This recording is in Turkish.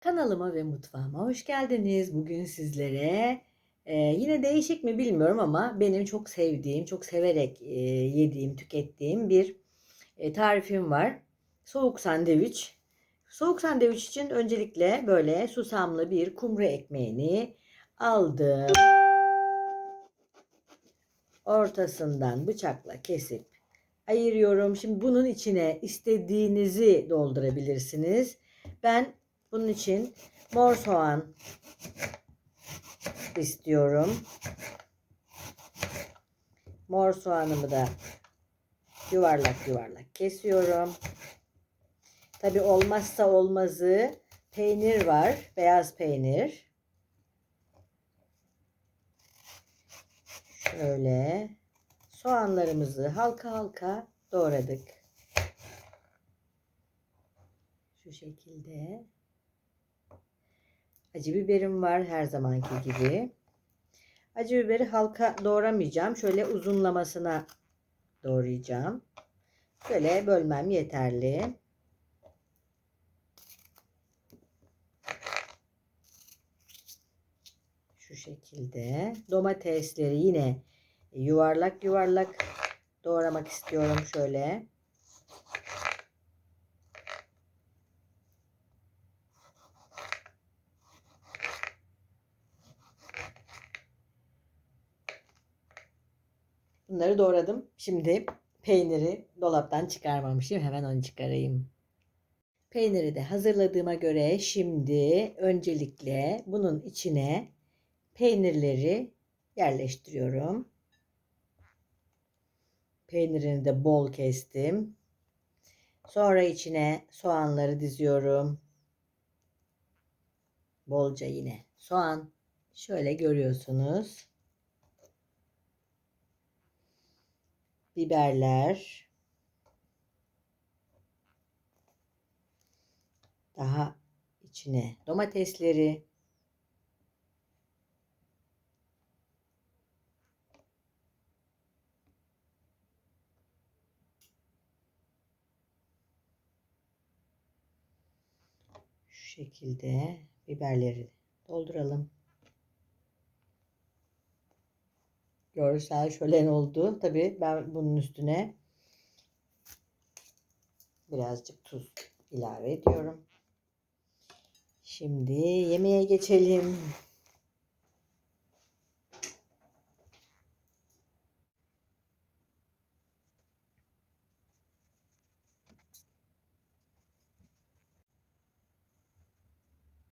Kanalıma ve mutfağıma hoş geldiniz. Bugün sizlere e, yine değişik mi bilmiyorum ama benim çok sevdiğim, çok severek e, yediğim, tükettiğim bir e, tarifim var. Soğuk sandviç. Soğuk sandviç için öncelikle böyle susamlı bir kumru ekmeğini aldım. Ortasından bıçakla kesip ayırıyorum. Şimdi bunun içine istediğinizi doldurabilirsiniz. Ben bunun için mor soğan istiyorum. Mor soğanımı da yuvarlak yuvarlak kesiyorum. Tabi olmazsa olmazı peynir var. Beyaz peynir. Şöyle soğanlarımızı halka halka doğradık. Şu şekilde. Acı biberim var her zamanki gibi. Acı biberi halka doğramayacağım. Şöyle uzunlamasına doğrayacağım. Böyle bölmem yeterli. Şu şekilde. Domatesleri yine yuvarlak yuvarlak doğramak istiyorum şöyle. Bunları doğradım. Şimdi peyniri dolaptan çıkarmamışım. Hemen onu çıkarayım. Peyniri de hazırladığıma göre şimdi öncelikle bunun içine peynirleri yerleştiriyorum. Peynirini de bol kestim. Sonra içine soğanları diziyorum. Bolca yine soğan. Şöyle görüyorsunuz. Biberler, daha içine domatesleri, şu şekilde biberleri dolduralım. Görsel şölen oldu. Tabii ben bunun üstüne birazcık tuz ilave ediyorum. Şimdi yemeğe geçelim.